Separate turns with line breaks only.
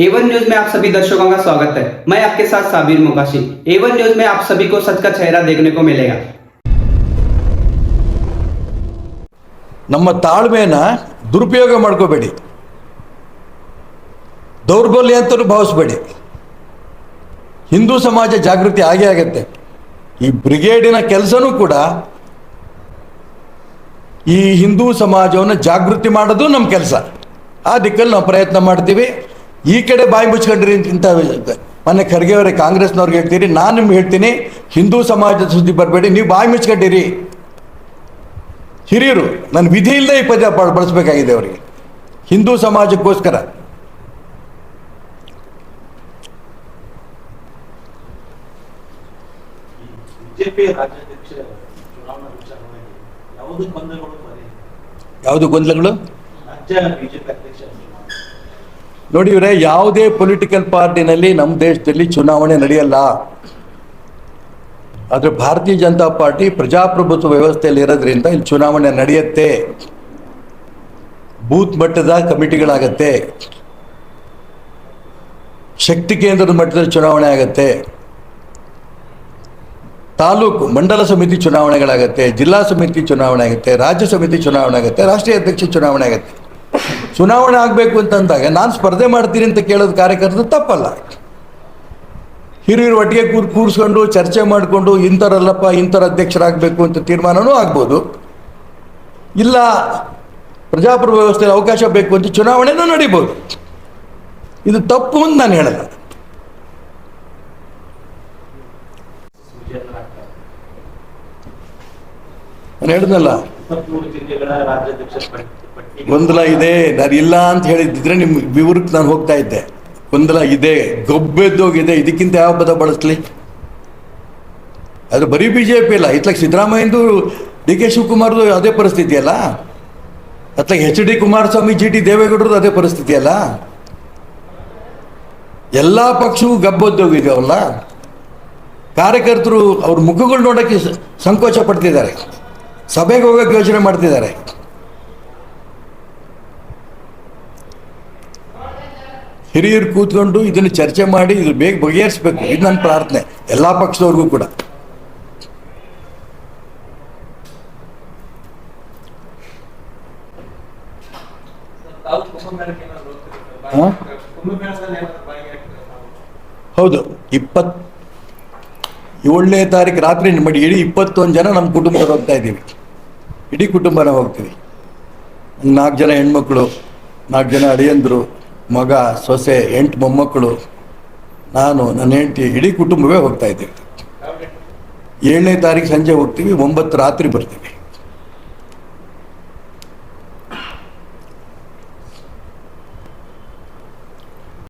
Avon news में आप सभी दर्शकों का स्वागत है मैं आपके साथ साबिर मुकाशी एवन न्यूज में आप सभी को सच का चेहरा देखने को मिलेगा
ನಮ್ಮ ತಾಳ್ಮೆನ ದುರುಪಯೋಗ ಮಾಡ್ಕೋಬೇಡಿ ದೌರ್ಬಲ್ಯ ಅಂತಲೂ ಭಾವಿಸ್ಬೇಡಿ ಹಿಂದೂ ಸಮಾಜ ಜಾಗೃತಿ ಆಗೇ ಆಗತ್ತೆ ಈ ಬ್ರಿಗೇಡಿನ ಕೆಲಸನೂ ಕೂಡ ಈ ಹಿಂದೂ ಸಮಾಜವನ್ನು ಜಾಗೃತಿ ಮಾಡೋದು ನಮ್ಮ ಕೆಲಸ ಆ ದಿಕ್ಕಲ್ಲಿ ನಾವು ಪ್ರಯತ್ನ ಮಾಡ್ತೀವಿ ಈ ಕಡೆ ಬಾಯಿ ಮುಚ್ಕೊಂಡ್ರಿ ಇಂಥ ಮೊನ್ನೆ ಖರ್ಗೆ ಅವರೇ ಕಾಂಗ್ರೆಸ್ನವ್ರಿಗೆ ಹೇಳ್ತೀರಿ ನಾನು ನಿಮ್ಗೆ ಹೇಳ್ತೀನಿ ಹಿಂದೂ ಸಮಾಜದ ಸುದ್ದಿ ಬರಬೇಡಿ ನೀವು ಬಾಯಿ ಮುಚ್ಕೊಂಡಿರಿ. ಹಿರಿಯರು ನನ್ನ ವಿಧಿ ಇಲ್ಲದೆ ಈ ಪದ ಬಳ- ಬಳಸಬೇಕಾಗಿದೆ ಅವರಿಗೆ. ಹಿಂದೂ ಸಮಾಜಕ್ಕೋಸ್ಕರ.
ಯಾವುದೇ ಗೊಂದಲಗಳು ಬರೀ
ಯಾವುದು ಗೊಂದಲಗಳು
ರಾಜ್ಯ ಬಿಜೆಪಿ ಅಧ್ಯಕ್ಷ ಚುನಾವಣೆ
ನೋಡಿ ಇವರೇ, ಯಾವುದೇ ಪೊಲಿಟಿಕಲ್ ಪಾರ್ಟಿನಲ್ಲಿ ನಮ್ಮ ದೇಶದಲ್ಲಿ ಚುನಾವಣೆ ನಡೆಯಲ್ಲ. ಆದರೆ ಭಾರತೀಯ ಜನತಾ ಪಾರ್ಟಿ ಪ್ರಜಾಪ್ರಭುತ್ವ ವ್ಯವಸ್ಥೆಯಲ್ಲಿ ಇರೋದ್ರಿಂದ ಇಲ್ಲಿ ಚುನಾವಣೆ ನಡೆಯುತ್ತೆ. ಬೂತ್ ಮಟ್ಟದ ಕಮಿಟಿಗಳಾಗತ್ತೆ. ಶಕ್ತಿ ಕೇಂದ್ರದ ಮಟ್ಟದಲ್ಲಿ ಚುನಾವಣೆ ಆಗತ್ತೆ. ತಾಲೂಕು, ಮಂಡಲ ಸಮಿತಿ ಚುನಾವಣೆಗಳಾಗತ್ತೆ, ಜಿಲ್ಲಾ ಸಮಿತಿ ಚುನಾವಣೆ ಆಗುತ್ತೆ, ರಾಜ್ಯ ಸಮಿತಿ ಚುನಾವಣೆ ಆಗುತ್ತೆ, ರಾಷ್ಟ್ರೀಯ ಅಧ್ಯಕ್ಷ ಚುನಾವಣೆ ಆಗುತ್ತೆ. ಚುನಾವಣೆ ಆಗಬೇಕು ಅಂತಂದಾಗ ನಾನು ಸ್ಪರ್ಧೆ ಮಾಡ್ತೀನಿ ಅಂತ ಕೇಳೋದು ಕಾರ್ಯಕರ್ತರು ತಪ್ಪಲ್ಲ. ಹಿರಿಯರು ಒಟ್ಟಿಗೆ ಕೂರ್, ಕೂರಿಸ್ಕೊಂಡು, ಚರ್ಚೆ ಮಾಡಿಕೊಂಡು ಇಂಥರಲ್ಲಪ್ಪ ಇಂಥರ ಅಧ್ಯಕ್ಷರಾಗಬೇಕು ಅಂತ ತೀರ್ಮಾನವೂ ಆಗ್ಬೋದು. ಇಲ್ಲ ಪ್ರಜಾಪ್ರಭುತ್ವ ವ್ಯವಸ್ಥೆಯಲ್ಲಿ ಅವಕಾಶ ಬೇಕು ಅಂತ ಚುನಾವಣೆನೂ ನಡೀಬೋದು. ಇದು ತಪ್ಪು ಅಂತ ನಾನು ಹೇಳಲ್ಲ. ಹೇಳಿದ್ನಲ್ಲ ಗೊಂದಲ ಇದೆ, ನಾನು ಇಲ್ಲ ಅಂತ ಹೇಳಿದ್ರೆ ನಿಮ್ಮ ವಿವರಕ್ಕೆ ನಾನು ಹೋಗ್ತಾ ಇದ್ದೆ. ಗೊಂದಲ ಇದೆ ಗೊಬ್ಬೆದ್ದೋಗಿದೆ ಇದಕ್ಕಿಂತ ಯಾವ ಪದ ಬಳಸ್ಲಿ? ಅದು ಬರೀ ಬಿ ಜೆ ಪಿ ಇಲ್ಲ ಇತ್ಲಾಗ ಸಿದ್ದರಾಮಯ್ಯಂದು ಡಿ ಕೆ ಶಿವಕುಮಾರ್ದು ಅದೇ ಪರಿಸ್ಥಿತಿ ಅಲ್ಲ? ಅತ್ಲಾಗ H D Kumaraswamy, G T ದೇವೇಗೌಡರದ್ದು ಅದೇ ಪರಿಸ್ಥಿತಿ ಅಲ್ಲ? ಎಲ್ಲ ಪಕ್ಷವೂ ಗಬ್ಬೊದ್ದೋಗಿದ್ದಾವಲ್ಲ ಕಾರ್ಯಕರ್ತರು ಅವ್ರ ಮುಖಗಳು ನೋಡೋಕ್ಕೆ ಸಂಕೋಚ ಪಡ್ತಿದ್ದಾರೆ. ಸಭೆಗೆ ಹೋಗೋಕ್ಕೆ ಯೋಚನೆ ಮಾಡ್ತಿದ್ದಾರೆ. ಹಿರಿಯರು ಕೂತ್ಕೊಂಡು ಇದನ್ನು ಚರ್ಚೆ ಮಾಡಿ, ಇದು ಬೇಗ ಬಗೆಹರಿಸ್ಬೇಕು. ಇದು ನನ್ನ ಪ್ರಾರ್ಥನೆ, ಎಲ್ಲ ಪಕ್ಷದವ್ರಿಗೂ ಕೂಡ. ಹೌದು ಇಪ್ಪತ್ತು ಏಳನೇ ತಾರೀಕು ರಾತ್ರಿ ನಿಮ್ಮ ಇಡೀ ಇಪ್ಪತ್ತೊಂದು ಜನ ನಮ್ಮ ಕುಟುಂಬದವ್ರು ಹೋಗ್ತಾ ಇದ್ದೀವಿ. ಇಡೀ ಕುಟುಂಬನ ಹೋಗ್ತೀವಿ. ನಾಲ್ಕು ಜನ ಹೆಣ್ಮಕ್ಳು, ನಾಲ್ಕು ಜನ ಅಡಿಯಂದರು ಮಗ, ಸೊಸೆ, ಎಂಟು ಮೊಮ್ಮಕ್ಕಳು, ನಾನು, ನನ್ನ ಹೆಂಡತಿ, ಇಡೀ ಕುಟುಂಬವೇ ಹೋಗ್ತಾ ಇದ್ದೀವಿ. ಏಳನೇ ತಾರೀಕು ಸಂಜೆ ಹೋಗ್ತೀವಿ, ಒಂಬತ್ತು ರಾತ್ರಿ ಬರ್ತೀವಿ.